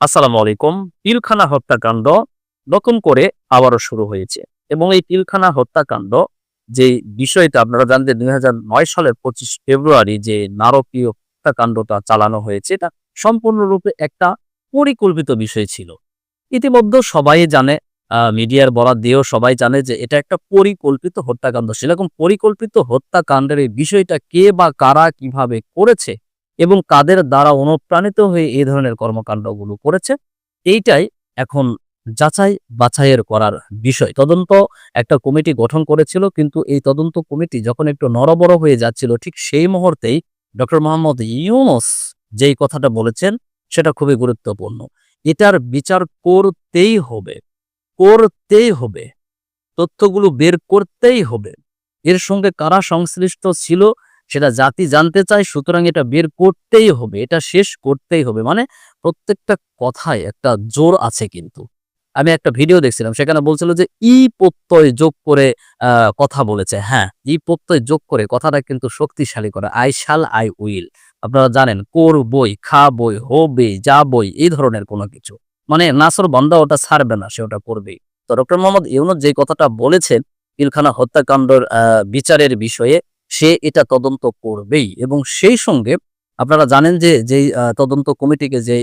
আসসালামু আলাইকুম। পিলখানা হত্যাকাণ্ড নতুন করে আবারও শুরু হয়েছে এবং এই পিলখানা হত্যাকাণ্ড যে বিষয়টা আপনারা জানতে দুই সালের পঁচিশ ফেব্রুয়ারি যে নারকীয় হত্যাকাণ্ডটা চালানো হয়েছে, এটা সম্পূর্ণরূপে একটা পরিকল্পিত বিষয় ছিল। ইতিমধ্যে সবাই জানে মিডিয়ার বরাদ দিয়েও সবাই জানে যে এটা একটা পরিকল্পিত হত্যাকাণ্ড। এবং পরিকল্পিত হত্যাকাণ্ডের এই বিষয়টা কে বা কারা কীভাবে করেছে এবং কাদের দ্বারা অনুপ্রাণিত হয়ে এই ধরনের কর্মকাণ্ডগুলো করেছে, এইটাই এখন যাচাই বাছাইয়ের করার বিষয়। তদন্ত একটা কমিটি গঠন করেছিল, কিন্তু এই তদন্ত কমিটি যখন একটু নরবড় হয়ে যাচ্ছিল, ঠিক সেই মুহূর্তেই ডক্টর মোহাম্মদ ইউনুস যেই কথাটা বলেছেন, সেটা খুবই গুরুত্বপূর্ণ। এটার বিচার করতেই হবে করতেই হবে, তথ্যগুলো বের করতেই হবে। এর সঙ্গে কারা সংশ্লিষ্ট ছিল সেটা জাতি জানতে চায়, সুতরাং এটা বের করতেই হবে, এটা শেষ করতেই হবে। মানে প্রত্যেকটা কথায় একটা জোর আছে কিন্তু। আমি একটা ভিডিও দেখছিলাম, সেখানে বলছিল যে ই প্রত্যয় যোগ করে কথা বলেছে। হ্যাঁ ই প্রত্যয় যোগ করে কথাটা কিন্তু শক্তিশালী করে। আই শাল, আই উইল। আপনারা জানেন কোর বই খা বই হবে যা বই এই ধরনের কোনো কিছু। মানে নাসর বান্দা ওটা ছাড়বে না, সে ওটা করবেই। তো ডক্টর মোহাম্মদ ইউনুস যে কথাটা বলেছেন, পিলখানা হত্যাকাণ্ডর বিচারের বিষয়ে সে এটা তদন্ত করবেই। এবং সেই সঙ্গে আপনারা জানেন যে, যেই তদন্ত কমিটিকে যে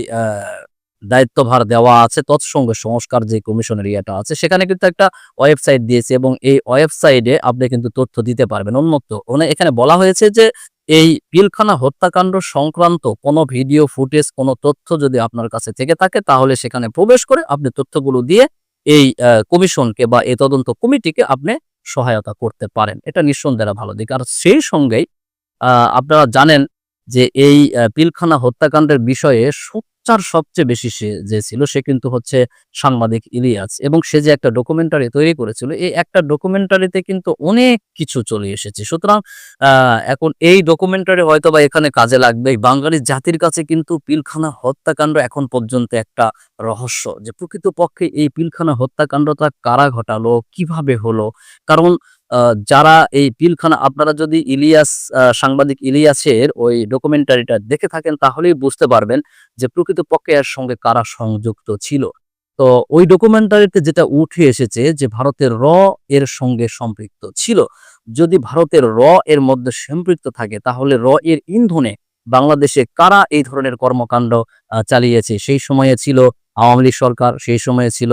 দায়িত্বভার দেওয়া আছে, তৎসঙ্গে সংস্কার যে কমিশনের ইয়েটা আছে, সেখানে কিন্তু একটা ওয়েবসাইট দিয়েছে এবং এই ওয়েবসাইটে আপনি কিন্তু তথ্য দিতে পারবেন। উন্মুক্ত মানে এখানে বলা হয়েছে যে, এই পিলখানা হত্যাকাণ্ড সংক্রান্ত কোনো ভিডিও, ফুটেজ, কোনো তথ্য যদি আপনার কাছে থেকে থাকে, তাহলে সেখানে প্রবেশ করে আপনি তথ্যগুলো দিয়ে এই কমিশনকে বা এই তদন্ত কমিটিকে আপনি সহায়তা করতে পারেন। এটা নিঃসন্দেহে ভালো দিক। আর সেই সঙ্গেই আপনারা জানেন যে এই পিলখানা হত্যাকাণ্ডের বিষয়ে সোচ্চার সবচেয়ে বেশি সে যে ছিল, সে কিন্তু হচ্ছে সাংবাদিক ইলিয়াস। এবং সে যে একটা ডকুমেন্টারি তৈরি করেছিল, এই একটা ডকুমেন্টারিতে কিন্তু অনেক কিছু চলে এসেছে। সুতরাং এখন এই ডকুমেন্টারি হয়তো বা এখানে কাজে লাগবে। বাঙালি জাতির কাছে কিন্তু পিলখানা হত্যাকাণ্ড এখন পর্যন্ত একটা রহস্য। যে প্রকৃতপক্ষে এই পিলখানা হত্যাকাণ্ডটা কারা ঘটালো, কীভাবে হলো? কারণ যারা এই পিলখানা, আপনারা যদি ইলিয়াস সাংবাদিক ইলিয়াসের ওই ডকুমেন্টারিটা দেখে থাকেন, তাহলেই বুঝতে পারবেন যে প্রকৃতপক্ষে এর সঙ্গে কারা সংযুক্ত ছিল। তো ওই ডকুমেন্টারিতে যেটা উঠে এসেছে যে ভারতের র এর সঙ্গে সম্পৃক্ত ছিল। যদি ভারতের র এর মধ্যে সম্পৃক্ত থাকে, তাহলে র এর ইন্ধনে বাংলাদেশে কারা এই ধরনের কর্মকাণ্ড চালিয়েছে? সেই সময়ে ছিল আওয়ামী লীগ সরকার, সেই সময়ে ছিল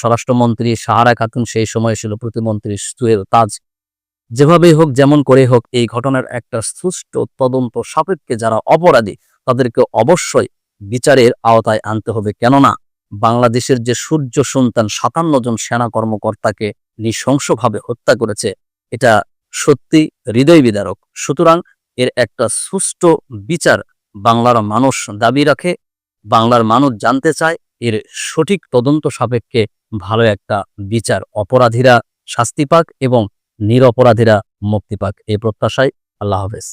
স্বরাষ্ট্রমন্ত্রী সাহারা খাতুন সেই সময় ছিল প্রতিমন্ত্রী সুয়েল তাজ। যেভাবেই হোক, যেমন করে হোক, এই ঘটনার একটা সুষ্ঠু তদন্ত সাপেক্ষে যারা অপরাধী, তাদেরকে অবশ্যই বিচারের আওতায় আনতে হবে। কেননা, বাংলাদেশের যে সূর্য সন্তান সাতান্ন জন সেনা কর্মকর্তাকে নৃশংসভাবে হত্যা করেছে, এটা সত্যি হৃদয় বিদারক। সুতরাং, এর একটা সুষ্ঠু বিচার বাংলার মানুষ দাবি রাখে, বাংলার মানুষ জানতে চায় এর সঠিক তদন্ত সাপেক্ষে ভালো একটা বিচার। অপরাধীরা শাস্তি পাক এবং নিরপরাধীরা মুক্তি পাক। এই প্রত্যাশায় আল্লাহ হাফেজ।